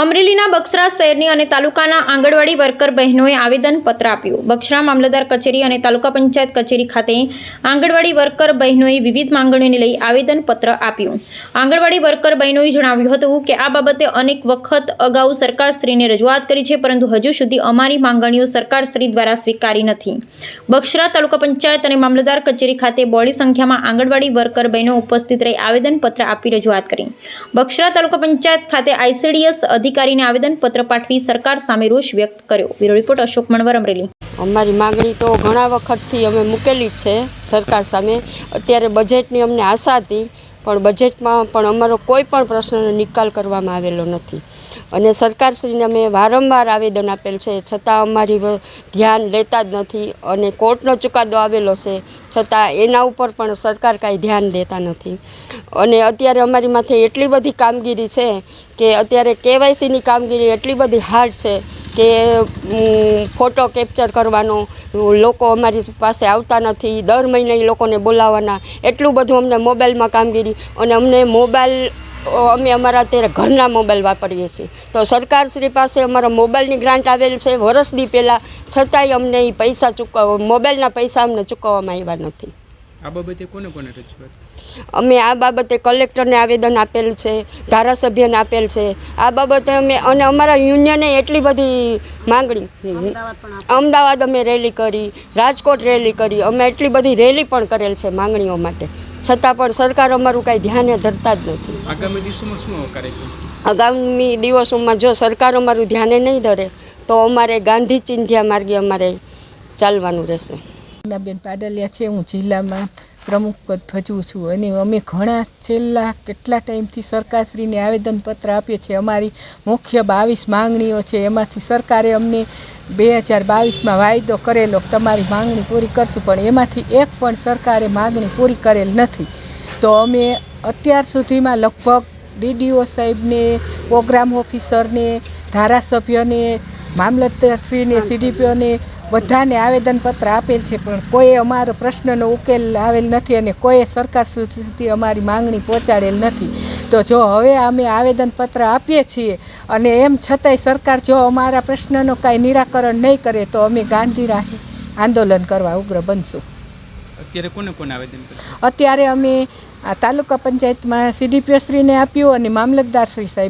અમરેલીના બક્સરા શહેરની અને તાલુકાના આંગણવાડી વર્કર બહેનોએ આવેદનપત્ર આપ્યું. બક્ષરા મામલતદાર કચેરી અને તાલુકા પંચાયત કચેરી ખાતે આંગણવાડી વર્કર બહેનોએ વિવિધ માંગણીઓને લઈ આવેદનપત્ર આપ્યું. આંગણવાડી વર્કર બહેનોએ જણાવ્યું હતું કે આ બાબતે અનેક વખત અગાઉ સરકારશ્રીને રજૂઆત કરી છે, પરંતુ હજુ સુધી અમારી માંગણીઓ સરકારશ્રી દ્વારા સ્વીકારી નથી. બક્સરા તાલુકા પંચાયત અને મામલતદાર કચેરી ખાતે બોડી સંખ્યામાં આંગણવાડી વર્કર બહેનો ઉપસ્થિત રહી આવેદનપત્ર આપી રજૂઆત કરી. બક્સરા તાલુકા પંચાયત ખાતે આઈસીડીએસ અધિકારીને આવેદનપત્ર પાઠવી સરકાર સામે રોષ વ્યક્ત કર્યો. Bureau report Ashok Manvar, Amreli. અમારી માગણી તો ઘણા વખતથી અમે મૂકેલી છે સરકાર સામે. અત્યારે બજેટની અમને આશા હતી, પણ બજેટમાં પણ અમારો કોઈ પણ પ્રશ્નનો નિકાલ કરવામાં આવેલો નથી. અને સરકારશ્રીને અમે વારંવાર આવેદન આપેલ છે, છતાં અમારી ધ્યાન લેતા જ નથી અને કોર્ટનો ચુકાદો આવેલો છે, છતાં એના ઉપર પણ સરકાર કાંઈ ધ્યાન દેતા નથી. અને અત્યારે અમારી માથે એટલી બધી કામગીરી છે કે અત્યારે કેવાયસીની કામગીરી એટલી બધી હાર્ડ છે કે ફોટો કેપ્ચર કરવાનો, લોકો અમારી પાસે આવતા નથી, દર મહિને એ લોકોને બોલાવવાના, એટલું બધું અમને મોબાઈલમાં કામગીરી અને અમને મોબાઈલ અમે અમારા અત્યારે ઘરના મોબાઈલ વાપરીએ છીએ. તો સરકારશ્રી પાસે અમારા મોબાઈલની ગ્રાન્ટ આવેલ છે વરસદી પહેલાં છતાંય અમને એ પૈસા ચૂકવવા મોબાઈલના પૈસા અમને ચૂકવવામાં આવ્યા નથી. આ બાબતે કોને કોને રજૂઆત? અમે આ બાબતે કલેક્ટરને આવેદન આપેલું છે ધારાસભ્યને આપેલ છે. આ બાબતે અમે અને અમારા યુનિયને એટલી બધી માંગણી. અમદાવાદ અમે રેલી કરી રાજકોટ રેલી કરી અમે એટલી બધી રેલી પણ કરેલ છે માંગણીઓ માટે. છતાં પણ સરકાર અમારું કાંઈ ધ્યાને ધરતા જ નથી. આગામી દિવસોમાં શું કાર્યક્રમ? આગામી દિવસોમાં જો સરકાર અમારું ધ્યાને નહીં ધરે તો અમારે ગાંધી ચિંધ્યા માર્ગે અમારે ચાલવાનું રહેશે. બેન પાડલિયા છે હું જિલ્લામાં પ્રમુખ પદ ભજવું છું. અને અમે ઘણા છેલ્લા કેટલા ટાઈમથી સરકારશ્રીને આવેદનપત્ર આપીએ છીએ અમારી મુખ્ય બાવીસ માંગણીઓ છે. એમાંથી સરકારે અમને બે હજાર બાવીસમાં વાયદો કરેલો. તમારી માંગણી પૂરી કરશું પણ એમાંથી એક પણ સરકારે માંગણી પૂરી કરેલ નથી. તો અમે અત્યાર સુધીમાં લગભગ ડીડીઓ સાહેબને પ્રોગ્રામ ઓફિસરને ધારાસભ્યને મામલતદારશ્રીને સીડીપીઓને બધાને આવેદનપત્ર આપેલ છે પણ કોઈ અમારો પ્રશ્નનો ઉકેલ આવેલ નથી અને કોઈ સરકાર સુધી અમારી માંગણી પહોંચાડેલ નથી. તો જો હવે અમે આવેદનપત્ર આપીએ છીએ અને એમ છતાંય સરકાર જો અમારા પ્રશ્નનો કાંઈ નિરાકરણ નહીં કરે તો અમે ગાંધી રાહે આંદોલન કરવા ઉગ્ર બનશું. અત્યારે કોને કોને આવેદન અત્યારે અમે આ તાલુકા પંચાયતમાં સીડીપીઓ શ્રીને આપ્યું અને મામલતદાર શ્રી સાહેબ